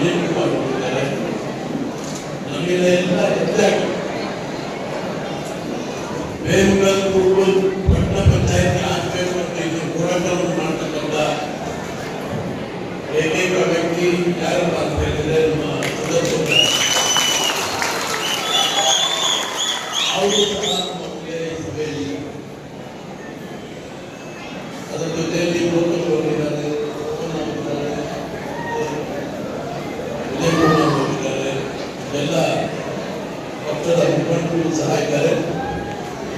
ನೇಮಕ ಮಾಡಿಕೊಂಡಿದ್ದಾರೆ ನಮಗೆಲ್ಲ ಹೆಚ್ಚಾಗಿ ಬೇರುಗಲ್ ಕುರುಬಲ್ ಪಟ್ಟಣ ಪಂಚಾಯತಿ ಆಗಬೇಕು ಅಂತ ಇದು ಹೋರಾಟವನ್ನು ಮಾಡ್ತಕ್ಕಂಥ ಏಕೈಕ ವ್ಯಕ್ತಿ ಯಾರಪ್ಪ ಅಂತ ಹೇಳಿದ್ರೆ ನಮ್ಮ ಸದಸ್ಯರು ಅವರು ಮುಖಂಡರು ಸಹ ಇದ್ದಾರೆ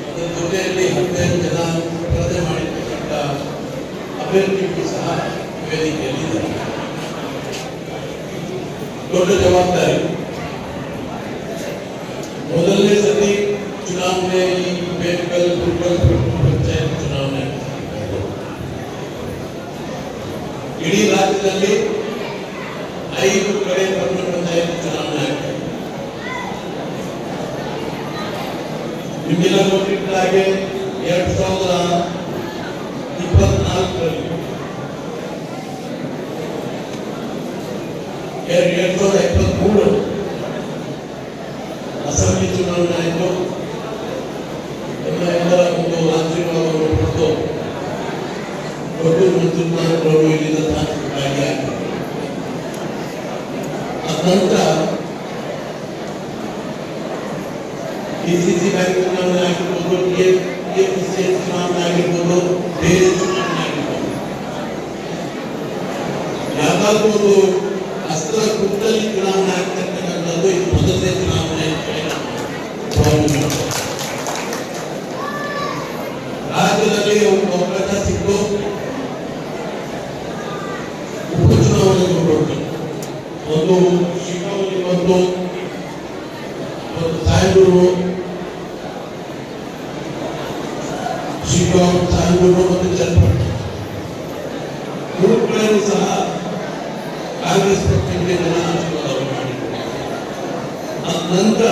ಅದರ ಜೊತೆಯಲ್ಲಿ ಹದಿನೈದು ಜನ ಸ್ಪರ್ಧೆ ಮಾಡಿರ್ತಕ್ಕಂಥ ಅಭ್ಯರ್ಥಿಗಳು ಸಹ ವೇದಿಕೆಯಲ್ಲಿದ್ದಾರೆ ದೊಡ್ಡ ಜವಾಬ್ದಾರಿ ಮೊದಲನೇ ಸತಿ ಚುನಾವಣೆ ಈ ಬೇಕಲ್ ಗುಲ್ಬರ್ಗ ಪಂಚಾಯತ್ ಚುನಾವಣೆ ಇಡೀ ರಾಜ್ಯದಲ್ಲಿ ಐದು ಕಡೆ ಪಟ್ಟಣ ಪಂಚಾಯತ್ ಚುನಾವಣೆ ನಿಮಗೆಲ್ಲ ಗೊತ್ತಿದ್ದ ಹಾಗೆ ಎರಡ್ ಸಾವಿರದ ಇಪ್ಪತ್ನಾಲ್ಕರಲ್ಲಿ. ಎರಡ್ ಸಾವಿರದ ಇಪ್ಪತ್ಮೂರು ಅಸೆಂಬ್ಲಿ ಚುನಾವಣೆ ಆಯಿತು. ಎಲ್ಲ, ಎಲ್ಲರ ಒಂದು ಆಶೀರ್ವಾದವನ್ನು ಪಡೆದು ದೊಡ್ಡ ಮಂಜುನಾಥರವರು ಇಲ್ಲಿಂದ ಅದ ನಂತರ ಆಗಿರ್ಬೋದು ಟಿಎಂಸಿ ಚುನಾವಣೆ ಆಗಿರ್ಬೋದು ಬೇರೆ ಚುನಾವಣೆ ಆಗಿರ್ಬೋದು ಯಾವ್ದಾದ್ರು ಒಂದು ಅಸ್ತ್ರ ಗುಟ್ಟಲ್ಲಿ ಚುನಾವಣೆ ಆಗ್ತಕ್ಕಂಥದ್ದು ಇದು ಮೊದಲನೇ ಚುನಾವಣೆ ಅಂತ ಹೇಳಿ ನಾನು ಭಾವನೆ ಮಾಡ್ತೇನೆ. ರಾಜ್ಯದಲ್ಲಿ ಒಂದು ಅವಕಾಶ ಸಿಕ್ಕು ಉಪಚುನಾವಣೆಗಳು ಕೊಟ್ಟು ಒಂದು ಶಿಕಾಗೋ ಸಾಯಂದೂರು ಮತ್ತು ಚನ್ನಪಟ್ಟಣ ಮೂರು ಸಹ ಕಾಂಗ್ರೆಸ್ ಪಕ್ಷಕ್ಕೆ ಜನ ನಂತರ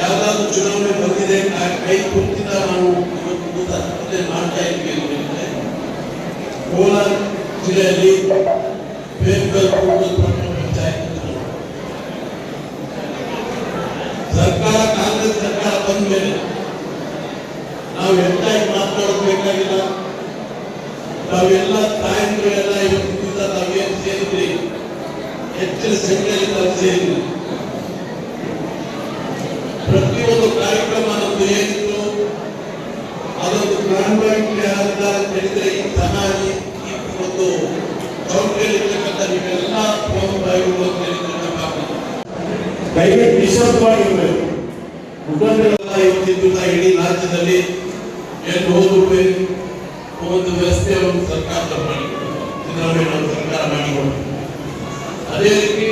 ಯಾವ್ದಾದ್ರು ಚುನಾವಣೆ ಬಂದಿದೆ ಕೈ- ಕುಂತಿದ ನಾವು ಇವತ್ತು ಮಾಡ್ತಾ ಇದ್ವಿ ಕೋಲಾರ ಜಿಲ್ಲೆಯಲ್ಲಿ ಪಂಚಾಯತ್ ಸರ್ಕಾರ, ಕಾಂಗ್ರೆಸ್ ಸರ್ಕಾರ ಬಂದ ಮೇಲೆ ನಾವು ಹೆಚ್ಚಾಗಿ ಮಾತನಾಡೋದು ಬೇಕಾಗಿಲ್ಲ ತಾವೆಲ್ಲ ತಾಯಂದಿರೆಲ್ಲ ಇವತ್ತಿನಿಂದ ತಾವೇನು ಸೇರಿದ್ರಿ ಹೆಚ್ಚಿನ ಸಂಖ್ಯೆಯಲ್ಲಿ ತಾವು ಸೇರಿದ್ರಿ ಪ್ರತಿಯೊಂದು ಕಾರ್ಯಕ್ರಮ ನಮ್ದು ಏನಿತ್ತು? ಅದೊಂದು ಪ್ರಾಣವಾಗಿ ಅಂತ ಹೇಳಿದ್ರೆ ಈ ಸಮಾಜ ಈ ಒಂದು ಚೌಕಿಯಲ್ಲಿರ್ತಕ್ಕಂಥ ನೀವೆಲ್ಲ ಪ್ರಮುಖರಾಗಿರುವುದು ಅಂತ ಹೇಳಿದ್ರೆ ಇವತ್ತಿದ್ದು ಇಡೀ ರಾಜ್ಯದಲ್ಲಿ ಏನು ಹೋದ್ರೆ ಒಂದು ವ್ಯವಸ್ಥೆಯನ್ನು ಸರ್ಕಾರ ಮಾಡಿಕೊಟ್ಟು ಸಿದ್ದರಾಮಯ್ಯ ಅವರು ಸರ್ಕಾರ ಮಾಡಿಕೊಟ್ಟು ಅದೇ ರೀತಿ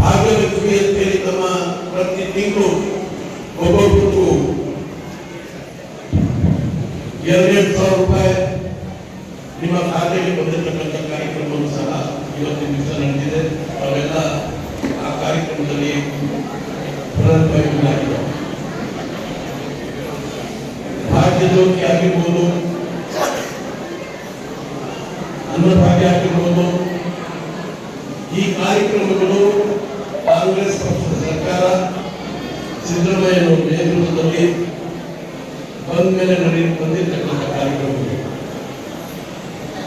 ಭಾಗಲಕ್ಷ್ಮಿ ಅಂತೇಳಿ ತಮ್ಮ ಪ್ರತಿ ತಿಂಗಳು ಒಬ್ಬೊಬ್ಬರಿಗೂ ಎರಡೆರಡು ಸಾವಿರ ರೂಪಾಯಿ ನಿಮ್ಮ ಖಾತೆಗೆ ಬಂದಿರತಕ್ಕಂಥ ಕಾರ್ಯಕ್ರಮವನ್ನು ಸಹ ಇವತ್ತಿನ ದಿವಸ ನಡೆದಿದೆ ಅವೆಲ್ಲ ಆ ಕಾರ್ಯಕ್ರಮದಲ್ಲಿ ಪ್ರಧಾನವಾಗಿ ಭಾಗ್ಯ ಜ್ಯೋತಿ ಆಗಿರ್ಬೋದು ಅನ್ನಭಾಗ್ಯ ಆಗಿರ್ಬೋದು ಈ ಕಾರ್ಯಕ್ರಮಗಳು ಕಾಂಗ್ರೆಸ್ ಪಕ್ಷದ ಸರ್ಕಾರ ಸಿದ್ದರಾಮಯ್ಯನವರ ನೇತೃತ್ವದಲ್ಲಿ ಬಂದ ಮೇಲೆ ನಡೆ ಬಂದಿರತಕ್ಕಂಥ ಕಾರ್ಯಕ್ರಮಗಳು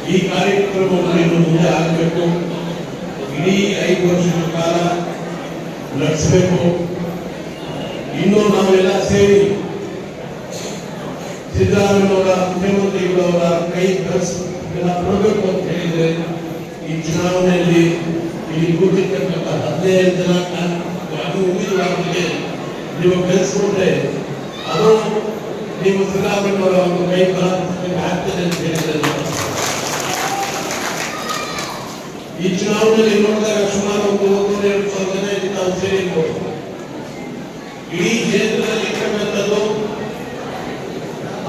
ಈ ಕಾರ್ಯಕ್ರಮಗಳು ಇನ್ನು ಮುಂದೆ ಆಗಬೇಕು ಇಡೀ ಐದು ವರ್ಷಗಳ ಕಾಲ ನಡೆಸಬೇಕು ಇನ್ನು ನಾವೆಲ್ಲ ಸೇರಿ ಸಿದ್ದರಾಮಯ್ಯನವರ ಮುಖ್ಯಮಂತ್ರಿಗಳವರ ಕೈ ಎಲ್ಲ ಕೊಡಬೇಕು ಅಂತ ಹೇಳಿದ್ರೆ, ಈ ಚುನಾವಣೆಯಲ್ಲಿ ಇಲ್ಲಿ ಕೂತಿರ್ತಕ್ಕಂಥ ಹದಿನೈದು ಜನ ಅದು ನೀವು ಕಳಿಸ್ಕೊಂಡ್ರೆ ಅದು ನೀವು ಸಿದ್ದರಾಮಯ್ಯನವರ ಒಂದು ಕೈ ಬಲಾತ್ಮಕ ಆಗ್ತದೆ ಅಂತ ಹೇಳಿದ್ರೆ ಈ ಚುನಾವಣೆಯಲ್ಲಿ ನೋಡಿದಾಗ ಸುಮಾರು ಒಂದು ಒಂದೂವರೆ ಎರಡು ಸಾವಿರ ಜನ ತಾವು ಸೇರಿರ್ಬೋದು ಇಡೀ ಕ್ಷೇತ್ರದಲ್ಲಿ ಇರ್ತಕ್ಕಂಥದ್ದು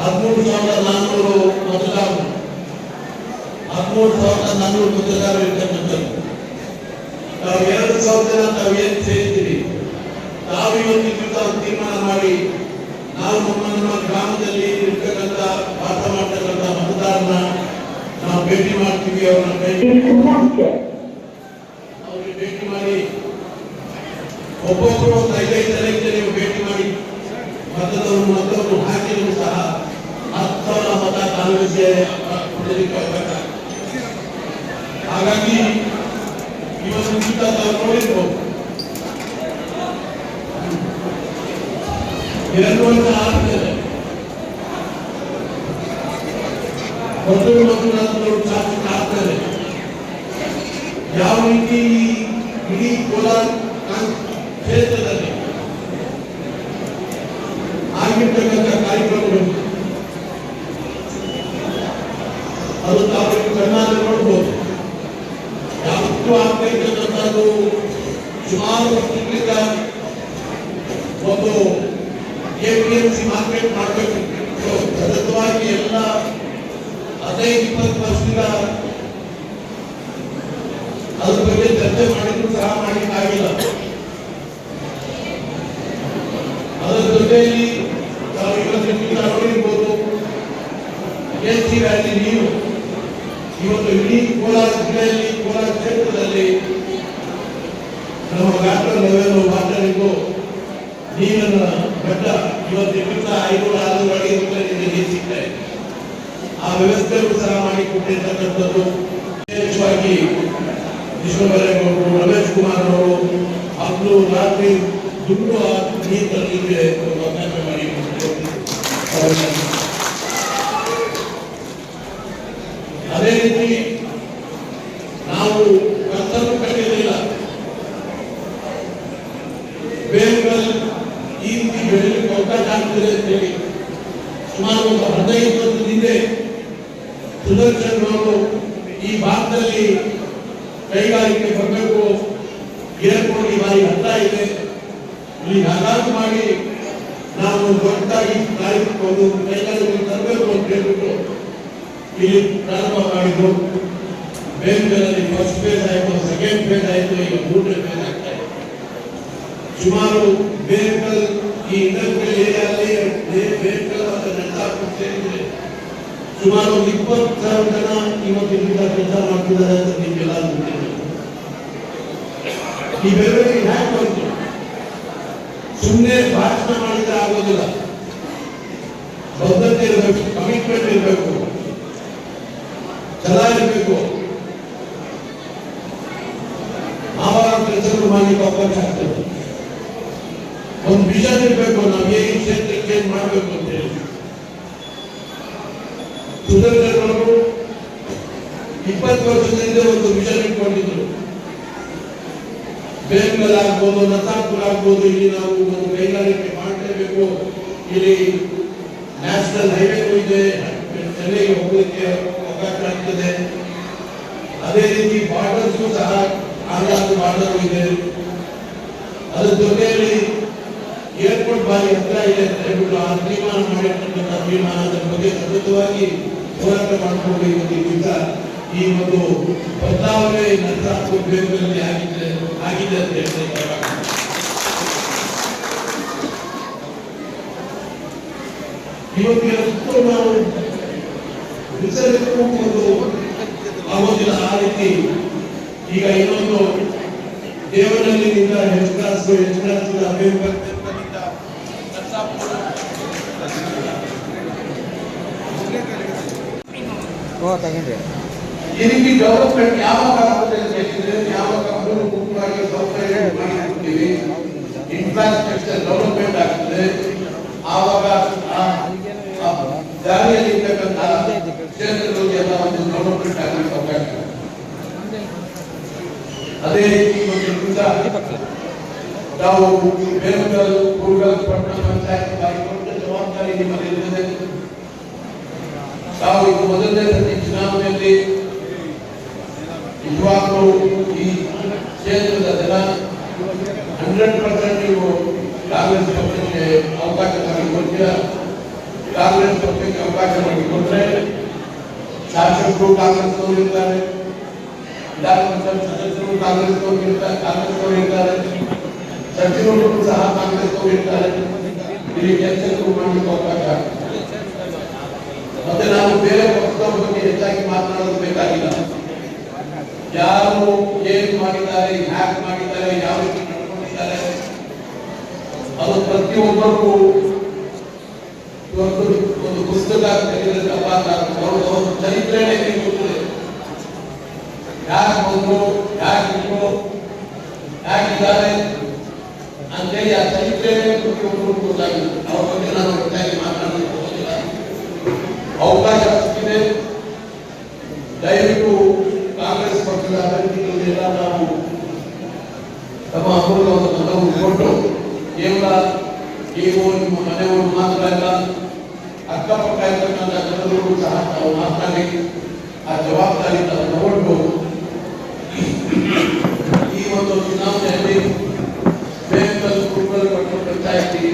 ಹದಿಮೂರು ಸಾವಿರದ ನಾನ್ನೂರು ಮತದಾರರು. ಹದಿಮೂರು ಸಾವಿರದ ನಾನ್ನೂರು ಮತದಾರರು ಇರ್ತಕ್ಕಂಥದ್ದು ನಾವು ಎರಡು ಸಾವಿರ ಜನ ನಾವು ಏನು ಸೇರಿದ್ದೀವಿ? ನಾವು ಇವತ್ತಿನ ಕುರಿತು ತೀರ್ಮಾನ ಮಾಡಿ ನಾವು ನಮ್ಮ ನಮ್ಮ ಗ್ರಾಮದಲ್ಲಿ ಇರ್ತಕ್ಕಂಥ ವಾಸ ಮಾಡ್ತಕ್ಕಂಥ ಮತದಾರನ ನಾವು ಭೇಟಿ ಮಾಡ್ತೀವಿ ಅವ್ರನ್ನ ಭೇಟಿ ಅವ್ರಿಗೆ ಭೇಟಿ ಮಾಡಿ ಒಬ್ಬೊಬ್ಬರು ಒಂದು ಐದೈದು ಇವತ್ತು ಗೀತಾ ತಾವು ನೋಡಿರ್ಬೋದು ಎರಡು ವರ್ಷ ಆದ್ಮೇಲೆ ಮೊದಲು ಮಂಜುನಾಥನವರು ಶಾಸಕ ಆದ್ಮೇಲೆ ಯಾವ ರೀತಿ ಕ್ಷೇತ್ರದಲ್ಲಿ ಆಗಿರ್ತಕ್ಕಂಥ ಕಾರ್ಯಕ್ರಮಗಳು ಅದು ತಾವು ಕಣ್ಣಾರೆ ನೋಡ್ಬೋದು ಯಾವತ್ತೂ ಆಗ್ತಾ ಇರ್ತಕ್ಕಂಥದ್ದು ಸುಮಾರು ವರ್ಷಗಳಿಂದ ಒಂದು A P M C market ಮಾಡಬೇಕು. ಸತತವಾಗಿ ಎಲ್ಲ ಹದಿನೈದು, ಇಪ್ಪತ್ತು ವರ್ಷದಿಂದ ಅದ್ರ ಬಗ್ಗೆ ಚರ್ಚೆ ಮಾಡಿದ್ರು ಸಹ ಅದರ ಜೊತೆಯಲ್ಲಿ ನಾವು ಎಸ್ ಸಿ ವ್ಯಾಲಿ ನೀರು ಇವತ್ತು ಇಡೀ ಕೋಲಾರ ಜಿಲ್ಲೆಯಲ್ಲಿ, ಕೋಲಾರ ಕ್ಷೇತ್ರದಲ್ಲಿ ನಮ್ಮ ಡಾಕ್ಟರ್ ಲೆವೆಲ್ ಮಾತಾಡಿದ್ದು ನೀನನ್ನ ಘಟ್ಟ ಇವತ್ತಿನಿಂದ ಐನೂರ ಆರು ವ್ಯವಸ್ಥೆ ಸಿಗ್ತಾ ಇದೆ. ಆ ವ್ಯವಸ್ಥೆಗಳು ಸಹ ಮಾಡಿಕೊಟ್ಟಿರ್ತಕ್ಕಂಥದ್ದು ವಿಶೇಷವಾಗಿ ವಿಶ್ವಬೈರೇಗೌಡರು ರಮೇಶ್ ಕುಮಾರ್ ಅವರು ಹತ್ತು ರಾತ್ರಿ ದುಡ್ಡು ನೀರು ತರಲಿಕ್ಕೆ ಅವಕಾಶ ಮಾಡಿ ಅದೇ ರೀತಿ ನಾವು ಕರ್ತವ್ಯ ಕಟ್ಟಿರಲಿಲ್ಲ ಬೇರುಗಳು ಈ ರೀತಿ ಬೆಳೆಯಲಿಕ್ಕೆ ಅವಕಾಶ ಆಗ್ತದೆ ಅಂತ ಹೇಳಿ ಸುಮಾರು ಒಂದು ಹದಿನೈದು ವರ್ಷದ ಹಿಂದೆ ಸುದರ್ಶನ್ ಅವರು ಈ ಭಾಗದಲ್ಲಿ ಕೈಗಾರಿಕೆ ಬರಬೇಕು ಏರ್ಪೋರ್ಟ್ ಈ ಬಾರಿ ಹತ್ತ ಇದೆ. ಇಲ್ಲಿ ಹಗಾಲು ಮಾಡಿ ನಾವು ದೊಡ್ಡದಾಗಿ ಒಂದು ಕೈಗಾರಿಕೆ ತರಬೇಕು ಅಂತ ಹೇಳ್ಬಿಟ್ಟು ಇಲ್ಲಿ ಪ್ರಾರಂಭ ಮಾಡಿದ್ರು ಬೇಂಗಲಲ್ಲಿ ಫಸ್ಟ್ ಫೇಸ್ ಆಯಿತು ಸೆಕೆಂಡ್ ಫೇಸ್ ಆಯಿತು ಈಗ ಮೂರನೇ ಫೇಸ್ ಆಗ್ತಾ ಇದೆ. ಸುಮಾರು ಬೇಂಗಲ್ ಈ ಇಂಡಸ್ಟ್ರಿಯಲ್ ಏರಿಯಾದಲ್ಲಿ ಬೇಂಗಲ್ ಮತ್ತು ನೆಟ್ಟಾಪುರ ಸೇರಿದ್ರೆ ಸುಮಾರು ಒಂದು ಇಪ್ಪತ್ತು ಸಾವಿರ ಜನ ಇವತ್ತು ಇಲ್ಲಿಂದ ಕೆಲಸ ಮಾಡ್ತಿದ್ದಾರೆ ಅಂತ ನಿಮಗೆಲ್ಲ ಗೊತ್ತಿದೆ. ಈ ಬೆಳವಣಿಗೆ ಹ್ಯಾಕ್ ಬಂತು ಸುಮ್ಮನೆ ಭಾಷಣ ಮಾಡಿದ್ರೆ ಆಗೋದಿಲ್ಲ. ಬದ್ಧತೆ ಇರಬೇಕು ಕಮಿಟ್ಮೆಂಟ್ ಇರಬೇಕು. ಛಲ ಇರಬೇಕು. ಆವಾಗ ಕೆಲಸಗಳು ಮಾಡಲಿಕ್ಕೆ ಅವಕಾಶ ಆಗ್ತದೆ ಒಂದು ವಿಷನ್ ಇರಬೇಕು, ನಾವು ಹೇಗೆ ಕ್ಷೇತ್ರ ಚೇಂಜ್ ಮಾಡಬೇಕು ಅಂತ ಹೇಳಿ. ಸುಧೀರ್ ಅವರು ಇಪ್ಪತ್ತು ವರ್ಷದಿಂದ ಒಂದು ವಿಷನ್ ಬೇಂಗಲ್ ಆಗ್ಬೋದು ನಸಾಪುರ ಆಗ್ಬೋದು ಇಲ್ಲಿ ನಾವು ಒಂದು ಕೈಗಾರಿಕೆ ಮಾಡಲೇಬೇಕು. ಇಲ್ಲಿ ನ್ಯಾಷನಲ್ ಹೈವೇಗೂ ಇದೆ, ಚೆನ್ನೈಗೆ ಹೋಗಲಿಕ್ಕೆ ಅವಕಾಶ ಆಗ್ತದೆ. ಅದೇ ರೀತಿ ಬಾರ್ಡರ್ಸ್ಗೂ ಸಹ ಆಂಧ್ರದ ಬಾರ್ಡರ್ ಇದೆ. ಅದ್ರ ಜೊತೆಯಲ್ಲಿ ಏರ್ಪೋರ್ಟ್ ಬಾರಿ ಹತ್ರ ಇದೆ ಅಂತ ಹೇಳ್ಬಿಟ್ಟು ಆ ತೀರ್ಮಾನ ಮಾಡಿರ್ತಕ್ಕಂಥ ತೀರ್ಮಾನದ ಬಗ್ಗೆ ಸತತವಾಗಿ ಹೋರಾಟ ಮಾಡಿಕೊಂಡು ಇವತ್ತು ಈ ಒಂದು ಬದಲಾವಣೆ ನಂತರ ಬೇಗದಲ್ಲಿ ಆಗಿದೆ ಆಗಿದೆ ಅಂತ ಹೇಳ್ತಾ ಇವತ್ತು ಎಷ್ಟು ನಾವು ರಿಸರ್ವ್ ಒಂದು ಆಗೋದಿಲ್ಲ. ಆ ರೀತಿ ಈಗ ಇನ್ನೊಂದು ದೇವರಲ್ಲಿ ನಿಂದ ಹೆಚ್ಚು ಕ್ಲಾಸ್ ಹೆಚ್ಚು ಕ್ಲಾಸ್ ಅಭಿವೃದ್ಧಿ ಓ, ತಗೊಂಡ್ರಿ. ಈ ರೀತಿ ಡೆವಲಪ್ಮೆಂಟ್ ಯಾವಾಗ ಆಗುತ್ತೆ ಅಂತ ಹೇಳಿದ್ರೆ ಯಾವಾಗ ಮೂಲಭೂತವಾಗಿ ಸೌಕರ್ಯ ಮಾಡಿಕೊಡ್ತೀವಿ ಇನ್ಫ್ರಾಸ್ಟ್ರಕ್ಚರ್ ಡೆವಲಪ್ಮೆಂಟ್ ಆಗ್ತದೆ ಆವಾಗ ಆ- ಆ ದಾರಿಯಲ್ಲಿ ಇರ್ತಕ್ಕಂಥ ಕ್ಷೇತ್ರಗಳಿಗೆ ಎಲ್ಲ ಒಂದು ಡೆವಲಪ್ಮೆಂಟ್ ಆಗಲಿಕ್ಕೆ ಅವಕಾಶ ಇದೆ. ಅದೇ ರೀತಿ ಒಂದು ದಿವಸ ನಾವು ಬೇರುಗಲ್ ಕೂರ್ಗಲ್ ಪಟ್ಟಣ ಪಂಚಾಯತ್ ಬಾರಿ ದೊಡ್ಡ ಜವಾಬ್ದಾರಿ ನಿಮ್ಮಲ್ಲಿರುತ್ತದೆ ತಾವು ಇದು ಮೊದಲನೇ ಸತಿ ಚುನಾವಣೆಯಲ್ಲಿ ಹಂಡ್ರೆಡ್ ಪರ್ಸೆಂಟ್ ನೀವು ಕಾಂಗ್ರೆಸ್ ಪಕ್ಷಕ್ಕೆ ಅವಕಾಶ ಮಾಡಿಕೊಡ್ತೀರಾ ಕಾಂಗ್ರೆಸ್ ಪಕ್ಷಕ್ಕೆ ಅವಕಾಶ ಮಾಡಿಕೊಟ್ರೆ ಶಾಸಕರು ಕಾಂಗ್ರೆಸ್ನವರು ಇರ್ತಾರೆ ವಿಧಾನ ಪರಿಷತ್ ಸದಸ್ಯರು ಕಾಂಗ್ರೆಸ್ನವರು ಇರ್ತಾರೆ ಕಾಂಗ್ರೆಸ್ನವರು ಇರ್ತಾರೆ ಸಚಿವರು ಸಹ ಕಾಂಗ್ರೆಸ್ನವರು ಇರ್ತಾರೆ ಇಲ್ಲಿ ಕೆಲಸಗಳು ಮಾಡಲಿಕ್ಕೆ ಅವಕಾಶ ಆಗ್ತದೆ ಮತ್ತೆ ನಾನು ಬೇರೆ ಪಕ್ಷದವ್ರ ಬಗ್ಗೆ ಹೆಚ್ಚಾಗಿ ಮಾತನಾಡೋದು ಬೇಕಾಗಿಲ್ಲ ಯಾರು ಏನು ಮಾಡಿದ್ದಾರೆ ಹ್ಯಾಕ್ ಮಾಡಿದ್ದಾರೆ ಯಾವ ರೀತಿ ನಡ್ಕೊಂಡಿದ್ದಾರೆ ಇದುವರೆಗೂ ಇವತ್ತು ಒಂದು ಪುಸ್ತಕ ತೆಗೆದರೆ ಅವರು ಒಂದು ಚರಿತ್ರೆನೇ ಗೊತ್ತಿದೆ ಯಾಕೆ ಬಂದ್ರು ಯಾಕೆ ಇದ್ರು ಯಾಕಿದ್ದಾರೆ ಅಂತೇಳಿ ಆ ಚರಿತ್ರೆನೇ ಪ್ರತಿಯೊಬ್ಬರು ಗೊತ್ತಾಗಿದೆ ಅವ್ರ ಬಗ್ಗೆ ನಾನು ಒಟ್ಟಾಗಿ ಮಾತನಾಡಲಿಕ್ಕೆ ಹೋಗಿಲ್ಲ ಅವಕಾಶ ಸಿಕ್ಕಿದೆ ದಯವಿಟ್ಟು ಕಾಂಗ್ರೆಸ್ ಪಕ್ಷದ ಅಭ್ಯರ್ಥಿಗಳಿಗೆಲ್ಲ ನಾವು ತಮ್ಮ ಅಮೂಲ್ಯವಾದ ಮತವನ್ನು ಕೊಟ್ಟು ಕೇವಲ ನೀವು ನಿಮ್ಮ ಮನೆಯವರು ಮಾತ್ರ ಅಲ್ಲ ಅಕ್ಕಪಕ್ಕ ಇರ್ತಕ್ಕಂಥ ಜನರು ಸಹ ನಾವು ಮಾತನಾಡಿ ಆ ಜವಾಬ್ದಾರಿ ತಾವು ತಗೊಂಡು ಈ ಒಂದು ಚುನಾವಣೆಯಲ್ಲಿ ಬೇಕಲ್ ಕುರುಬಲ್ ಪಟ್ಟಣ ಪಂಚಾಯತಿ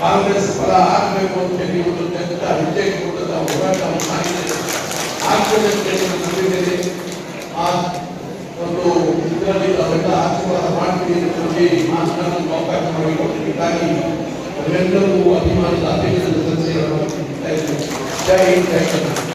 ಕಾಂಗ್ರೆಸ್ ಫಲ ಆಗಬೇಕು ಅಂತ ಹೇಳಿ ಒಂದು ದೊಡ್ಡ ಹೆಜ್ಜೆ ಕೊಟ್ಟು ತಾವು ಹೋರಾಟ ಮಾಡಿದೆ ಆಗ್ತದೆ ಅಂತ ಹೇಳಿ ನಾನು ನಂಬಿದ್ದೇನೆ ಆ ಒಂದು ಇದರಲ್ಲಿ ಅವೆಲ್ಲ ಆಶೀರ್ವಾದ ಮಾಡ್ತೀವಿ ಅಂತ ಹೇಳಿ ಮಾತನಾಡಲು ಅವಕಾಶ ಮಾಡಿಕೊಟ್ಟಿದ್ದಕ್ಕಾಗಿ ಅವೆಲ್ಲರಿಗೂ ಅಭಿಮಾನದ ಅಭಿನಂದನೆ ಜೈ ಹಿಂದ್, ಜೈ